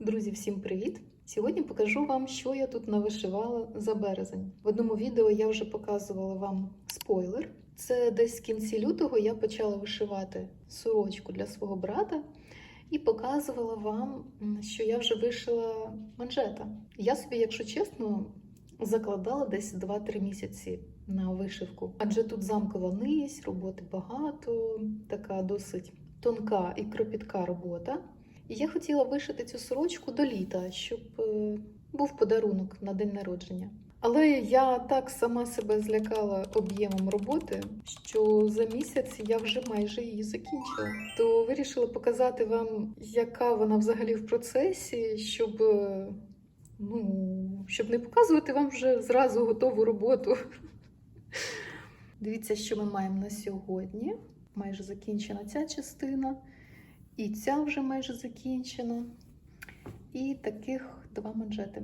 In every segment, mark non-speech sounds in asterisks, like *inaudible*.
Друзі, всім привіт! Сьогодні покажу вам, що я тут навишивала за березень. В одному відео я вже показувала вам спойлер. Це десь в кінці лютого я почала вишивати сорочку для свого брата і показувала вам, що я вже вишила манжета. Я собі, якщо чесно, закладала десь 2-3 місяці на вишивку, адже тут замкова низь, роботи багато, така досить тонка і кропітка робота. І я хотіла вишити цю сорочку до літа, щоб е, був подарунок на день народження. Але я так сама себе злякала об'ємом роботи, що за місяць я вже майже її закінчила. То вирішила показати вам, яка вона взагалі в процесі, щоб, е, ну, щоб не показувати вам вже зразу готову роботу. Дивіться, що ми маємо на сьогодні. Майже закінчена ця частина. І ця вже майже закінчена. І таких два манжети.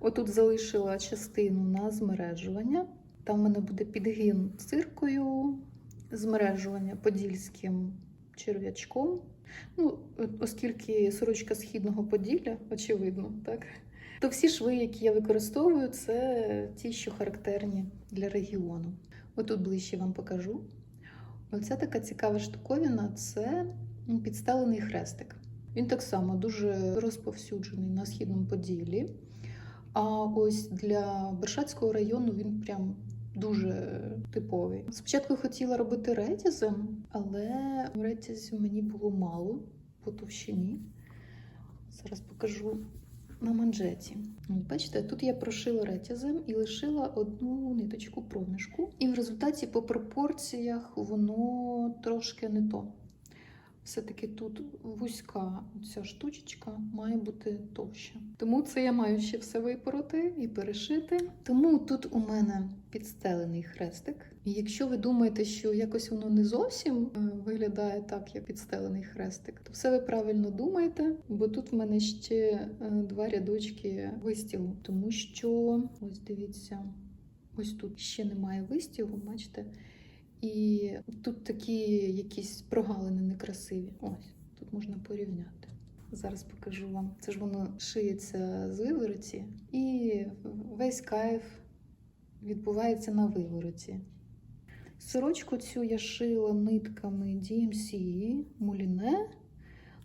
Отут залишила частину на змережування. Там в мене буде підгін циркою, змережування подільським черв'ячком. Ну, оскільки сорочка східного поділля, очевидно, так? То всі шви, які я використовую, це ті, що характерні для регіону. Отут ближче вам покажу. Оця така цікава штуковина це підстелений хрестик. Він так само дуже розповсюджений на східному поділлі. А ось для Бершацького району він прям дуже типовий. Спочатку хотіла робити ретязем, але ретязів мені було мало по товщині. Зараз покажу на манжеті. Бачите, тут я прошила ретязем і лишила одну ниточку проміжку. І в результаті по пропорціях воно трошки не то. Все-таки тут вузька ця штучечка має бути товща. Тому це я маю ще все випороти і перешити. Тому тут у мене підстелений хрестик. І якщо ви думаєте, що якось воно не зовсім е, виглядає так, як підстелений хрестик, то все ви правильно думаєте, бо тут в мене ще е, два рядочки вистілу, тому що ось дивіться, ось тут ще немає вистілу, бачите. І тут такі якісь прогалини некрасиві. Ось, тут можна порівняти. Зараз покажу вам. Це ж воно шиється з вивороті, і весь кайф відбувається на вивороті. Сорочку цю я шила нитками DMC Муліне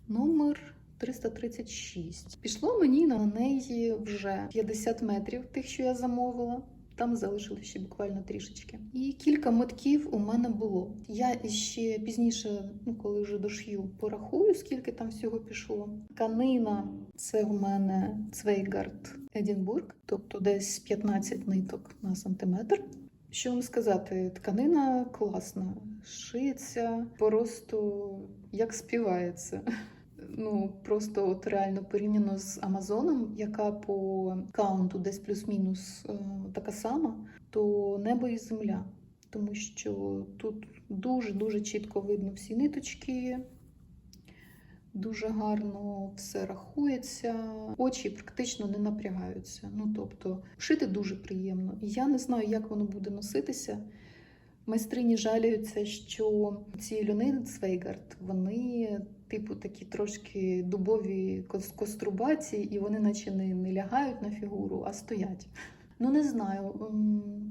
номер 336. Пішло мені на неї вже 50 метрів, тих, що я замовила. Там залишилося ще буквально трішечки. І кілька мотків у мене було. Я ще пізніше, ну коли вже дошью, порахую, скільки там всього пішло. Тканина це у мене Цвейгард Едінбург, тобто десь 15 ниток на сантиметр. Що вам сказати, тканина класна, шиється просто як співається. Ну, просто от реально порівняно з Амазоном, яка по каунту десь плюс-мінус е, така сама, то небо і земля. Тому що тут дуже-дуже чітко видно всі ниточки, дуже гарно все рахується, очі практично не напрягаються. Ну, тобто, шити дуже приємно. І я не знаю, як воно буде носитися. Майстрині жалюються, що ці люни Цвейгард, вони типу такі трошки дубові кос- кострубаці, і вони наче не, не лягають на фігуру, а стоять. Ну не знаю.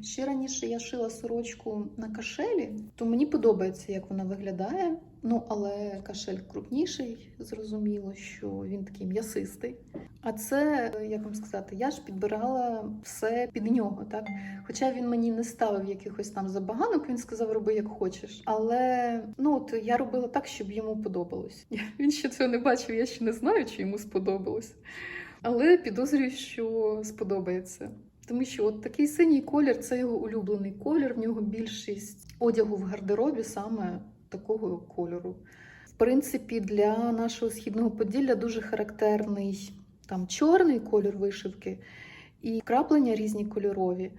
Ще раніше я шила сорочку на кашелі, то мені подобається, як вона виглядає. Ну, але кашель крупніший, зрозуміло, що він такий м'ясистий. А це, як вам сказати, я ж підбирала все під нього, так? Хоча він мені не ставив якихось там забаганок, він сказав, роби як хочеш. Але ну от я робила так, щоб йому подобалось. *laughs* Він ще цього не бачив, я ще не знаю, чи йому сподобалось. Але підозрюю, що сподобається. Тому що от такий синій колір це його улюблений колір. В нього більшість одягу в гардеробі саме такого кольору. В принципі, для нашого східного поділля дуже характерний там чорний колір вишивки і краплення різні кольорові.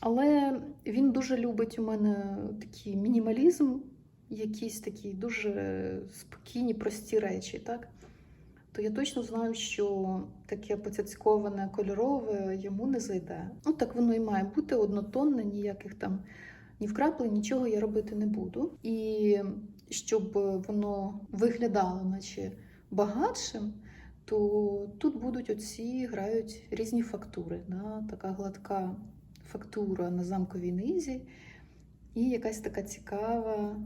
Але він дуже любить у мене такий мінімалізм, якісь такі дуже спокійні, прості речі. Так? То я точно знаю, що таке поцяцьковане кольорове йому не зайде. Ну так воно і має бути однотонне, ніяких там ні вкраплень, нічого я робити не буду. І щоб воно виглядало, наче багатшим, то тут будуть оці грають різні фактури. Да? Така гладка фактура на замковій низі, і якась така цікава.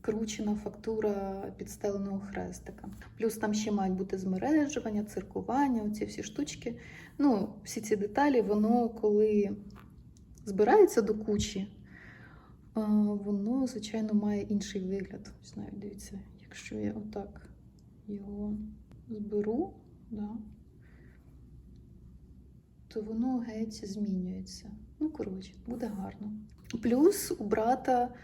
Кручена фактура підстеленого хрестика. Плюс там ще мають бути змережування, циркування, оці всі штучки. Ну, всі ці деталі, воно коли збирається до кучі, воно, звичайно, має інший вигляд. Навіть дивіться, якщо я отак його зберу, да, то воно геть змінюється. Ну, коротше, буде гарно. Плюс у брата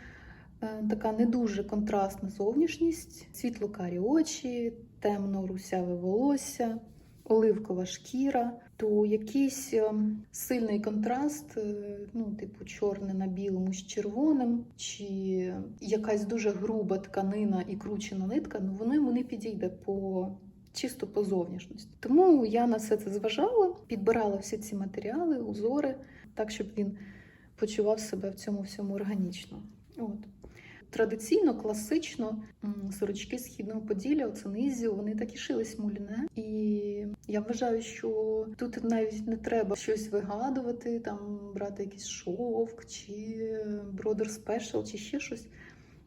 е, така не дуже контрастна зовнішність, світло-карі очі, темно-русяве волосся, оливкова шкіра, то якийсь е, сильний контраст, е, ну, типу, чорне на білому з червоним, чи якась дуже груба тканина і кручена нитка, ну воно йому не підійде по. Чисто по зовнішності. Тому я на все це зважала, підбирала всі ці матеріали, узори, так, щоб він почував себе в цьому всьому органічно. От. Традиційно, класично сорочки східного поділля, оце низі, вони так і шились муліне. І я вважаю, що тут навіть не треба щось вигадувати, там брати якийсь шовк, чи бродер спешл, чи ще щось.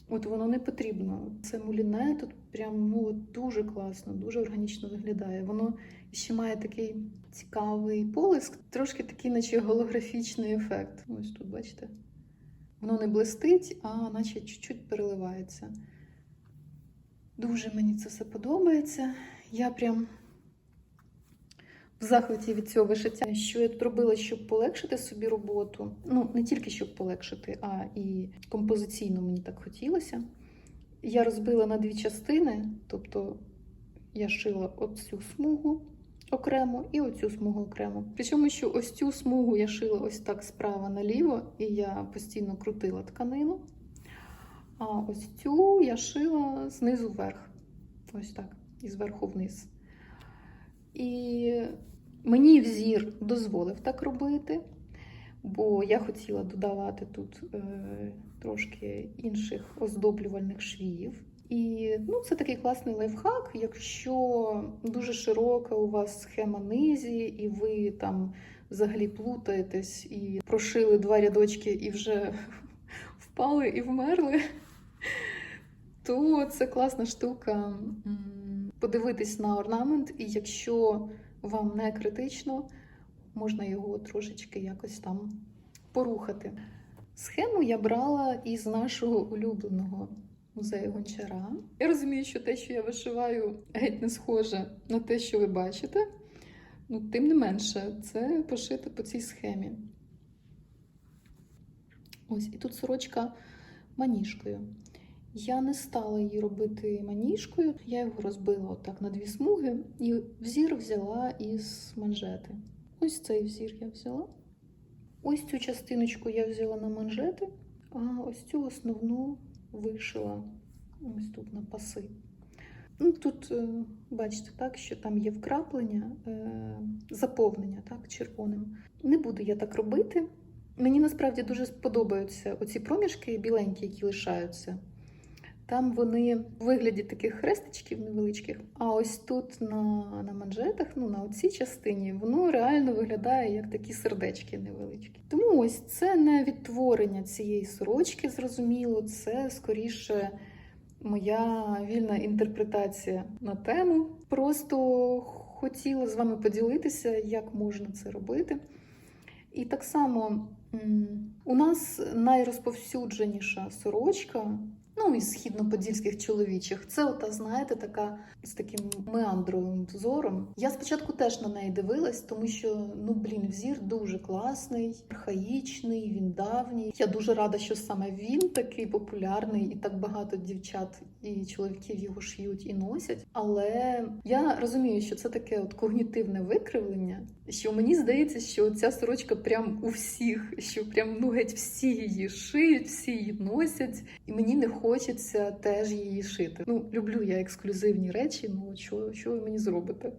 От воно не потрібно. Це муліне тут прям ну дуже класно, дуже органічно виглядає. Воно ще має такий цікавий полиск, трошки такий, наче голографічний ефект. Ось тут, бачите? Воно не блистить, а наче чуть-чуть переливається. Дуже мені це все подобається. Я прям в захваті від цього вишиття, що я тут робила, щоб полегшити собі роботу. Ну, не тільки щоб полегшити, а і композиційно мені так хотілося. Я розбила на дві частини, тобто я шила оцю смугу окремо і оцю смугу окремо. Причому, що ось цю смугу я шила ось так справа наліво, і я постійно крутила тканину. А ось цю я шила знизу вверх. Ось так, і зверху вниз. І мені взір дозволив так робити, бо я хотіла додавати тут е, трошки інших оздоблювальних швів. І ну, це такий класний лайфхак. Якщо дуже широка у вас схема низі, і ви там взагалі плутаєтесь і прошили два рядочки і вже *laughs* впали і вмерли, *laughs* то це класна штука подивитись на орнамент, і якщо вам не критично, можна його трошечки якось там порухати. Схему я брала із нашого улюбленого музею гончара. Я розумію, що те, що я вишиваю, геть не схоже на те, що ви бачите. Ну, тим не менше, це пошито по цій схемі. Ось, і тут сорочка маніжкою. Я не стала її робити маніжкою, я його розбила отак на дві смуги і взір взяла із манжети. Ось цей взір я взяла. Ось цю частиночку я взяла на манжети, а ось цю основну вишила ось тут на паси. Ну, Тут, е, бачите, так, що там є вкраплення, е, заповнення так, червоним. Не буду я так робити. Мені насправді дуже сподобаються оці проміжки біленькі, які лишаються. Там вони в вигляді таких хрестичків невеличких. А ось тут на, на манжетах, ну на цій частині, воно реально виглядає як такі сердечки невеличкі. Тому ось це не відтворення цієї сорочки, зрозуміло, це скоріше моя вільна інтерпретація на тему. Просто хотіла з вами поділитися, як можна це робити. І так само у нас найрозповсюдженіша сорочка. Ну, із східно-подільських чоловічих. Це ота, знаєте, така з таким меандровим взором. Я спочатку теж на неї дивилась, тому що ну блін, взір дуже класний, архаїчний, він давній. Я дуже рада, що саме він такий популярний, і так багато дівчат і чоловіків його шиють і носять. Але я розумію, що це таке от когнітивне викривлення. Що мені здається, що ця сорочка прям у всіх, що прям ну геть всі її шиють, всі її носять, і мені не хочеться теж її шити. Ну, люблю я ексклюзивні речі, ну що, що ви мені зробите?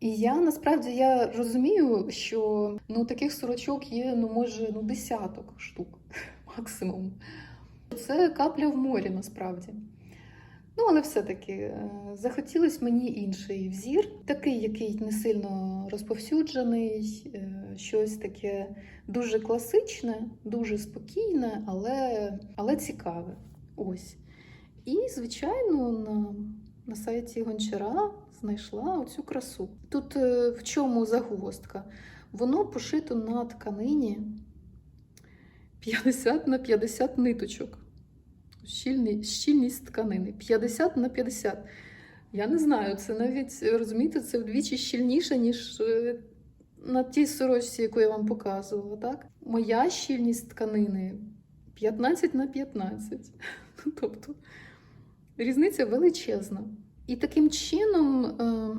І я насправді я розумію, що ну таких сорочок є, ну може, ну десяток штук *laughs* максимум. Це капля в морі насправді. Ну, але все-таки е, захотілось мені інший взір, такий, який не сильно розповсюджений, е, щось таке дуже класичне, дуже спокійне, але, але цікаве. Ось. І, звичайно, на, на сайті Гончара знайшла оцю красу. Тут е, в чому загвоздка? Воно пошито на тканині 50 на 50 ниточок. Щільний, щільність тканини 50 на 50. Я не знаю, це навіть розумієте, це вдвічі щільніше, ніж е, на тій сорочці, яку я вам показувала. Так? Моя щільність тканини 15 на 15. *laughs* Тобто різниця величезна. І таким чином е,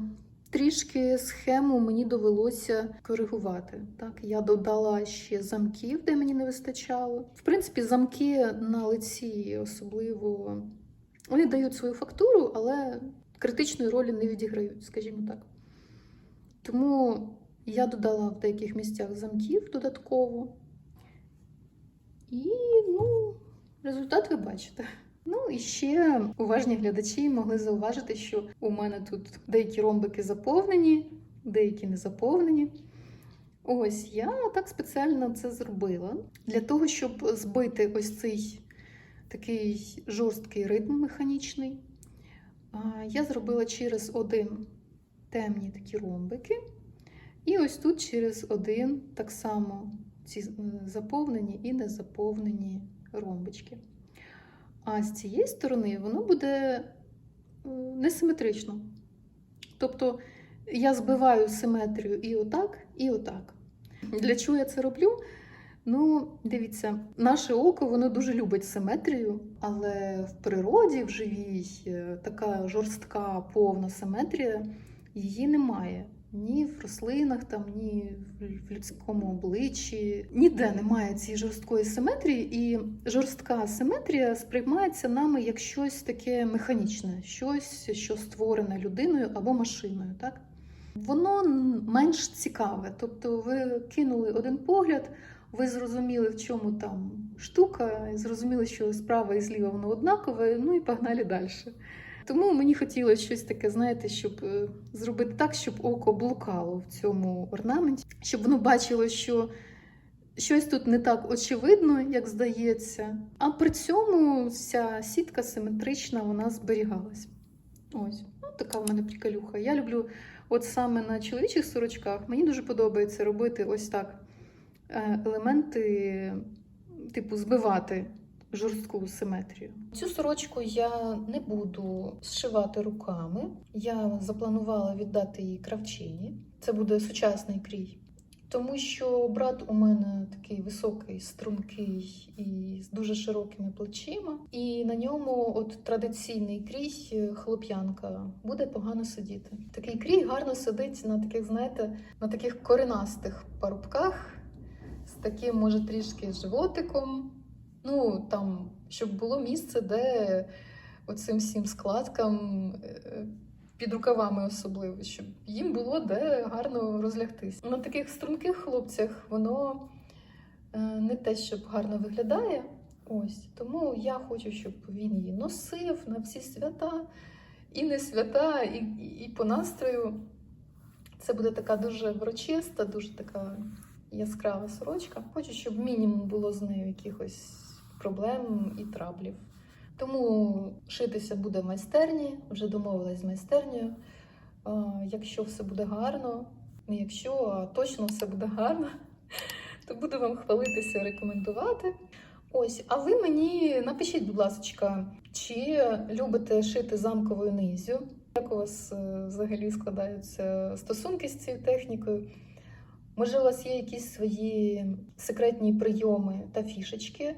трішки схему мені довелося коригувати. Так, я додала ще замків, де мені не вистачало. В принципі, замки на лиці особливо вони дають свою фактуру, але критичної ролі не відіграють, скажімо так. Тому я додала в деяких місцях замків додатково. І ну, результат ви бачите. Ну і ще уважні глядачі могли зауважити, що у мене тут деякі ромбики заповнені, деякі не заповнені. Ось я так спеціально це зробила для того, щоб збити ось цей такий жорсткий ритм механічний. Я зробила через один темні такі ромбики. І ось тут через один так само ці е, заповнені і незаповнені ромбички. А з цієї сторони воно буде е, несиметрично. Тобто я збиваю симетрію і отак, і отак. Для чого я це роблю? Ну, дивіться, наше око воно дуже любить симетрію, але в природі, в живій, е, така жорстка повна симетрія, її немає. Ні в рослинах, там, ні в людському обличчі. Ніде немає цієї жорсткої симетрії, і жорстка симетрія сприймається нами як щось таке механічне, щось, що створене людиною або машиною. Так? Воно менш цікаве. Тобто ви кинули один погляд, ви зрозуміли, в чому там штука, зрозуміли, що справа і зліва воно однакове, ну і погнали далі. Тому мені хотілося щось таке, знаєте, щоб е, зробити так, щоб око блукало в цьому орнаменті, щоб воно бачило, що щось тут не так очевидно, як здається. А при цьому вся сітка симетрична, вона зберігалась. Ось, ну, така в мене приколюха. Я люблю, от саме на чоловічих сорочках, мені дуже подобається робити ось так е, елементи, типу, збивати жорстку симетрію. Цю сорочку я не буду зшивати руками. Я запланувала віддати її кравчині. Це буде сучасний крій. Тому що брат у мене такий високий, стрункий і з дуже широкими плечима, і на ньому от традиційний крій хлоп'янка буде погано сидіти. Такий крій гарно сидить на таких, знаєте, на таких коренастих парубках з таким, може, трішки животиком. Ну, там, щоб було місце, де оцим всім складкам е, під рукавами особливо, щоб їм було де гарно розлягтися. На таких струнких хлопцях воно е, не те, щоб гарно виглядає. Ось тому я хочу, щоб він її носив на всі свята, і не свята, і, і, і по настрою. Це буде така дуже врочиста, дуже така яскрава сорочка. Хочу, щоб мінімум було з нею якихось проблем і траблів. Тому шитися буде в майстерні, вже домовилась з майстернею. Якщо все буде гарно, не якщо, а точно все буде гарно, *laughs* то буду вам хвалитися, рекомендувати. Ось, а ви мені напишіть, будь ласка, чи любите шити замковою низю? Як у вас е, взагалі складаються стосунки з цією технікою? Може, у вас є якісь свої секретні прийоми та фішечки?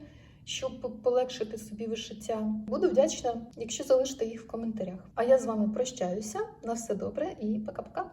Щоб полегшити собі вишиття. Буду вдячна, якщо залишите їх в коментарях. А я з вами прощаюся. На все добре і пока-пока.